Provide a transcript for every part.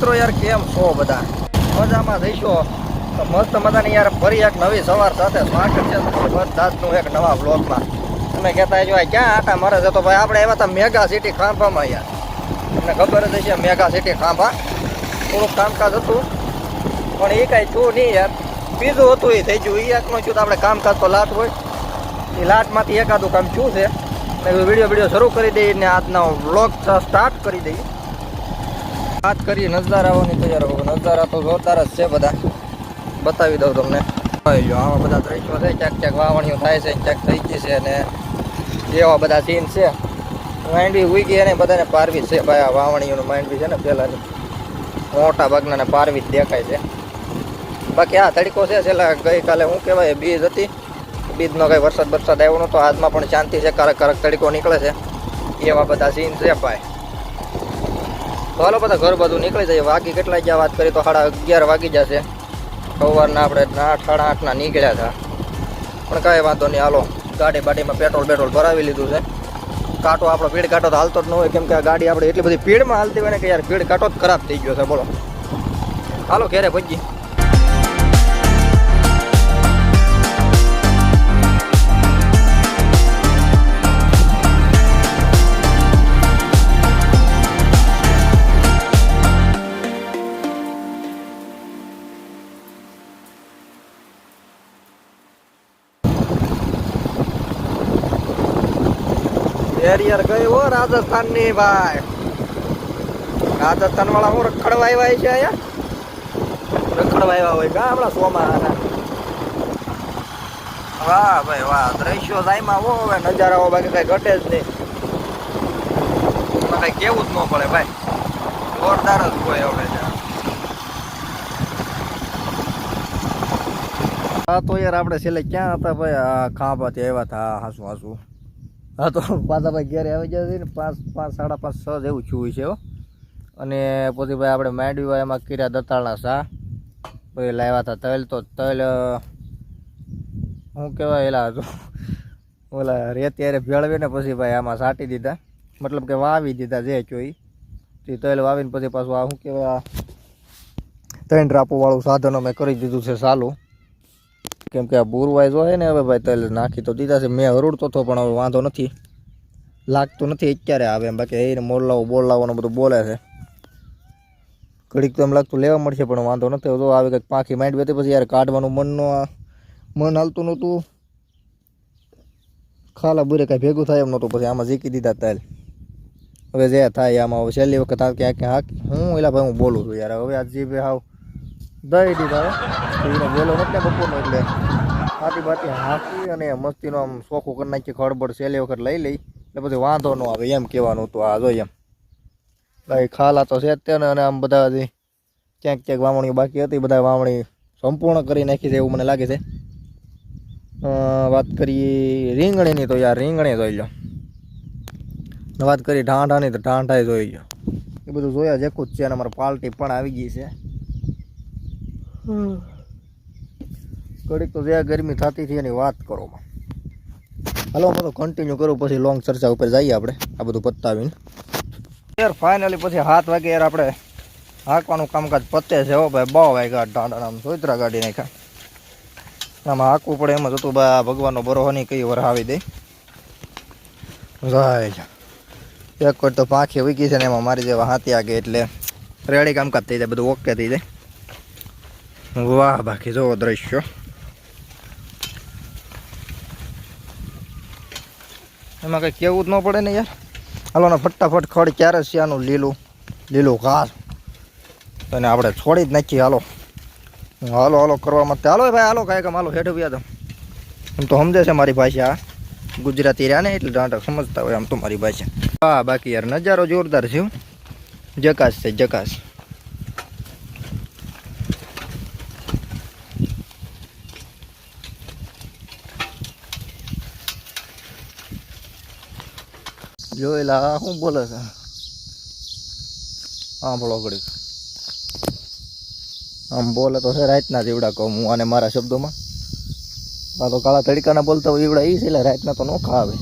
યાર, કેમ છો બધા? મજામાં જઈશો? તો મસ્ત મજાની યાર, ફરી એક નવી સવાર સાથે સ્વાગત છે બધાનું એક નવા બ્લોગમાં તમે કહેતા જો ક્યાં આટા મારે છે? તો ભાઈ, આપણે આવ્યા હતા મેગા સિટી ખાંભામાં યાર. તમને ખબર જ હશે, મેગા સિટી ખાંભા. થોડુંક કામકાજ હતું, પણ એ કાંઈ છું નહીં યાર. બીજું હતું એ થઈ ગયું. એ એકનું છું તો આપણે કામકાજ તો લાટ હોય. એ લાટમાંથી એકાદું કામ શું છે. વીડિયો વીડિયો શરૂ કરી દઈએ ને આજનો વ્લોગ સ્ટાર્ટ કરી દઈએ. વાત કરી નજારાઓની તૈયાર નજારા તો જોરદાર જ છે બધા. બતાવી દઉં તમને. આવા બધા દ્રશ્યો છે, ક્યાંક ક્યાંક વાવણીઓ થાય છે, ક્યાંક થઈ ગઈ છે અને એવા બધા સીન છે. માંડવી ઉઈ ગઈ અને બધાને પારવી છે ભાઈ, આ વાવણીઓનું માંડવી છે ને પહેલાંની. મોટા ભાગના પારવી જ દેખાય છે. બાકી આ તડકો છે, છેલ્લા ગઈકાલે શું કહેવાય, બીજ હતી. બીજનો કંઈ વરસાદ વરસાદ આવ્યો નહોતો, આજમાં પણ શાંતિ છે કારક કારક તડકો નીકળે છે. એવા બધા સીન છે ભાઈ. તો હાલો બધા ઘર બધું નીકળી જાય વાગી કેટલા જ્યાં વાત કરી તો સાડા અગિયાર વાગી જશે. સવારના આપણે આઠ સાડા આઠના નીકળ્યા હતા. પણ કાંઈ વાંધો નહીં, હાલો. ગાડી બાડીમાં પેટ્રોલ પેટ્રોલ ભરાવી લીધું છે. કાંટો આપણો ભીડ કાંટો તો હાલતો જ ન હોય, કેમ કે આ ગાડી આપણે એટલી બધી ભીડમાં હાલતી હોય ને કે યાર ભીડ કાંટો જ ખરાબ થઈ ગયો છે, બોલો. હાલો, ઘેરે ભજી એરિયર ગઈ હો રાજસ્થાનની ભાઈ. રાજસ્થાન વાળા હું રખડવા આવ્યા છે અહીંયા? રખડવા હોય કા સોમાં વાહ ભાઈ વાહ, દ્રશ્યો સાઈમાં હો હવે, નજારાઓ બાકી કઈ ઘટે જ નહીં. કઈ કેવું જ ન પડે ભાઈ. જોરદાર જ હોય હવે હા તો યાર આપણે છેલ્લે ક્યાં હતા ભાઈ? ખાંભાથી આવ્યા હતા, હાસું હાસું. હા, તો પાછા ભાઈ ઘરે આવી જાય ને પાંચ પાંચ, સાડા પાંચ, છ જેવું થયું છે અને પછી ભાઈ આપણે માંડવી એમાં કીર્યા દતાળના શા પછી લાવ્યા હતા તલ, તો તલ શું કહેવાય એલા હતું. ઓલા રેત્યારે ભેળવીને પછી ભાઈ આમાં સાટી દીધા. મતલબ કે વાવી દીધા જે ચોઈ તે તલ વાવીને પછી પાછું આ શું કહેવાય ત્રણ ડ્રાપોવાળું સાધનો મેં કરી દીધું છે ચાલુ કેમ કે આ બુરવાઈ હોય ને હવે ભાઈ તલ નાખી તો દીધા છે. મેં હરુડતો હતો, પણ હવે વાંધો નથી. લાગતું નથી અત્યારે આવે એમ. બાકી એને મોરલાવો બોલાવવાનું બધું બોલે છે. ઘડીક તો એમ લાગતું લેવા મળશે, પણ વાંધો નથી. તો આવે કંઈક પાંખી માંડવી બેતી પછી યાર કાઢવાનું મનનો મન હાલતું નહોતું. ખાલા બુરે કાંઈ ભેગું થાય એમ નહોતું. પછી આમાં ઝીકી દીધા તેલ. હવે જે થાય આમાં, હવે છેલ્લી વખત આ ક્યાંક હાક. હું એલા ભાઈ હું બોલું છું યાર. હવે આ જીભે હાવ દઈ દીધા એને બોલો એટલે બપોરનો એટલે? હાંકી અને મસ્તીનો આમ ચોખ્ખું કરી નાખી ખડબડ સહેલી વખત લઈ લઈ. એટલે પછી વાંધો ન આવે, એમ કહેવાનું હતું આ જોઈએ એમ. ભાઈ ખાલા તો છે જ અને આમ બધા ક્યાંક ક્યાંક વાવણી બાકી હતી, બધા વાવણી સંપૂર્ણ કરી નાખી છે એવું મને લાગે છે. વાત કરીએ રીંગણીની તો યાર, રીંગણી જોઈ લો. વાત કરી ઢાંઢાની તો ઢાંઢાએ જોઈ લો. એ બધું જોયા જેકું જ છે અને અમારે પાર્ટી પણ આવી ગઈ છે. ઘડીક તો જ્યાં ગરમી થતી હતી એની વાત કરો માં. હાલો અમે તો કન્ટિન્યુ કરું, પછી લોંગ ચર્ચા ઉપર જઈએ આપણે, આ બધું પતાવીને. યાર ફાઇનલી પછી હાથ વાગે યાર આપણે હાંકવાનું કામકાજ પતે છે હો ભાઈ, બહુ વાગ્યા ઢાંડા આમ સોયત્રા ગાડી નાખ્યા. આમાં હાંકવું પડે એમ જ હતું ભાઈ ભગવાનનો બરોહો નહીં, કઈ વર આવી દે. જાય. એક વાર તો પાંખી વીકી છે ને એમાં મારી જેવા હાથી આગે એટલે રેડી કામકાજ થઈ જાય, બધું ઓકે થઈ જાય. વાહ, બાકી જોવો દ્રશ્યો. એમાં કંઈ કેવું જ ન પડે ને યાર. હાલો ને ફટાફટ ખડ ક્યારે છે આનું લીલું? લીલું ઘાસ. અને આપણે છોડી જ નાખીએ, હાલો. હાલો હાલો કરવા માટે. હાલો ભાઈ, હાલો કાંઈ કામ, હાલો હેઠ વ્યા તો એમ તો સમજે છે મારી ભાષા. ગુજરાતી રહ્યા ને એટલે દાંડા સમજતા હોય આમ તો મારી ભાષા. હા, બાકી યાર નજારો જોરદાર છે જકાશ છે જકાશ જોયેલા શું બોલે છે? બોલો ઘડીક. આમ બોલે તો છે, રાતના જીવડા કહું હું અને મારા શબ્દોમાં. આ તો કાળા તડકાના બોલતા હોય એવડા એ છે, એટલે રાતના તો નોખા આવે.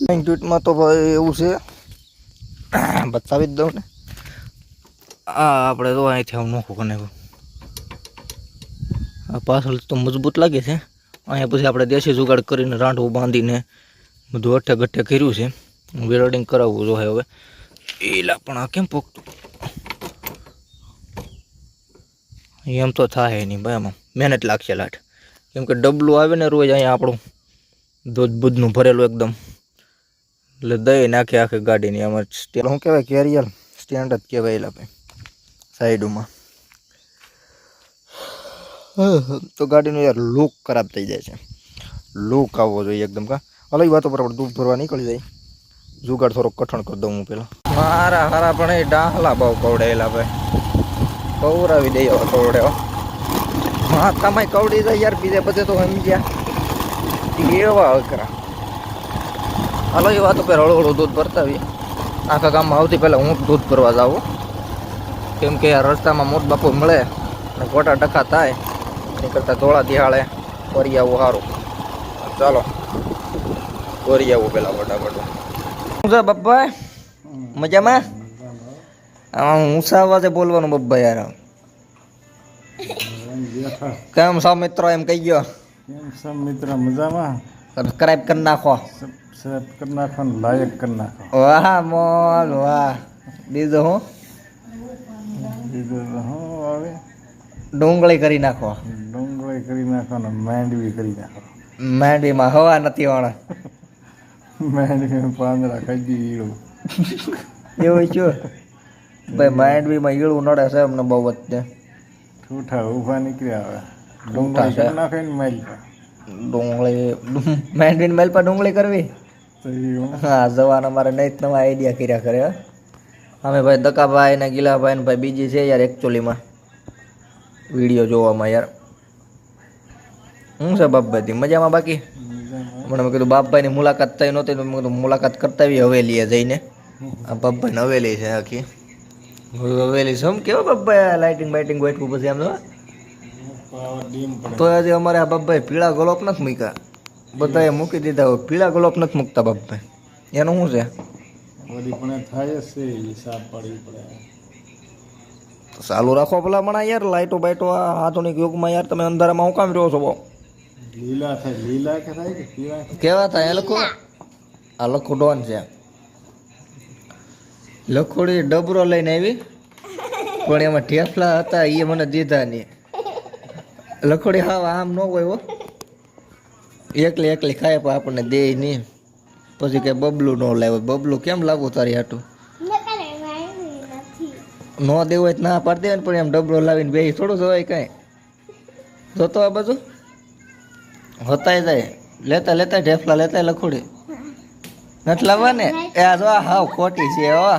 ટ્વીટમાં તો ભાઈ એવું છે, બતાવી જ દઉં ને. આ આપણે તો અહીંથી આમ નોખું કને આ પાછળ તો મજબૂત લાગે છે. અહીંયા પછી આપણે દેશી જુગાડ કરીને રાંઢવું બાંધીને બધું અઠે ગઠે કર્યું છે. વેલ્ડિંગ કરાવવું જોઈએ હવે. એલા, પણ આ કેમ પોકતું? એમ તો થાય નહીં ભાઈ આમાં. મહેનત લાગશે લાટ. કેમ કે ડબલું આવે ને રોજ અહીંયા આપણું. દૂધ બૂધનું ભરેલું એકદમ. એટલે દહીં નાખે આખી ગાડીની આમાં શું કહેવાય? કેરિયર સ્ટેન્ડ જ કહેવાય એલા ભાઈ. સાઈડમાં. તો ગાડીનો યાર લુક ખરાબ થઈ જાય છે. લુક આવવો જોઈએ એકદમ કા. અલગ વાતો પર આપણે દૂધ ભરવા નીકળી જાય જુગાડ થોડોક કઠણ કરી દઉં હું પેલા. મારા હારા, પણ એ ડાહલા બહુ કવડાયેલા ભાઈ. કવરાવી દઈએ હવે કવડે માથામાં કવડી જાય યાર, બીજે પછી તો સમજ્યા એવા અકરા. હાલો એ વાતો પર હળું દૂધ ભરતા આવીએ. આખા ગામમાં આવતી પહેલાં હું દૂધ ભરવા જાઉં કેમ કે આ રસ્તામાં મોટ બાપુ મળે અને ખોટા ટકા થાય. એની કરતાં ધોળા દિહાળે ફરી આવું સારું ચાલો. ફરી આવું પેલા ફટાફટ. શું છે બબ્બાઈ મજામાં? આમાં ઊંચા અવાજે બોલવાનું બબ્બા યાર. કેમ છો મિત્રો એમ કહી ગયો? કેમ સબ મિત્રો મજામાં? સબસ્ક્રાઇબ કરી નાખો. સબસ્ક્રાઇબ કરી નાખો ને લાઈક કરી નાખો. વાહ મોલ વાહ. બીજું હું બીજું હું આવે? ડુંગળી કરી નાખો. ડુંગળી કરી નાખો ને માંડવી કરી નાખો. માંડવીમાં હવા નથી વાળા માંડવી પાંદડા ખાઈ ઈળું એવું છો? ભાઈ માંડવીમાં ઈળું નડે છે અમને બહુ વચ્ચે ઠૂઠા ઊભા નીકળ્યા આવે ડુંગળી છે. કરી નાખે ને માઇલ ડુંગળી માંડવીને મેલ પર ડુંગળી કરવી? હું. જવાન અમારે નહીં નવા આઈડિયા કર્યા કરે અમે ભાઈ દકાભાઈ ને ગીલાભાઈ ને ભાઈ બીજી છે યાર એકચ્યુઅલીમાં વીડિયો જોવામાં યાર. હું છે બાપભાઈ મજામાં બાકી? હમણાં મેં કીધું બાપભાઈની મુલાકાત થઈ નહોતી તો મેં કીધું મુલાકાત કરતા આવી હવેલીએ જઈને. આ બાપભાઈની હવેલી છે આખી. હવેલી છે. આમ કેવો બાપભાઈ લાઇટિંગ બાઇટિંગ ગોઠવું પછી આમ તો હજી અમારે આ બાપભાઈ પીળા ગલોપ નથી મૂક્યા. બધાએ મૂકી દીધા હોય. પીળા ગોલોપ નથી મૂકતા બાપભાઈ. એનું શું છે? ચાલુ રાખો પેલા મણા યાર. લાઇટો બાઇટો આ આધુનિક યુગમાં યાર તમે અંધારામાં હું કામ રહ્યો છો બહુ? લીલા થાય લીલા કે થાય કે પીળા કેવા થાય એ લખો આ લખો ડોન છે. લખોડી ડબરો લઈને આવી. પણ એમાં ઠેફલા હતા એ મને દીધા નહીં. લખોડી હાવ આમ ન હોય હો. એકલી એકલી ખાય પણ આપણને દે નહીં. પછી કે બબલું ન લાવે બબલું કેમ લાવવું તારી હાટું? ન દેવું હોય તો ના પાડી દેવાય પણ એમ ડબરો લાવીને બે થોડું જવાય કાંઈ. જોતો આ બધું હોતાય જાય. લેતા લેતા ઢેફલા લેતા લખોડી. નથી લાવવા ને એ જો હાવ ખોટી છે, હો.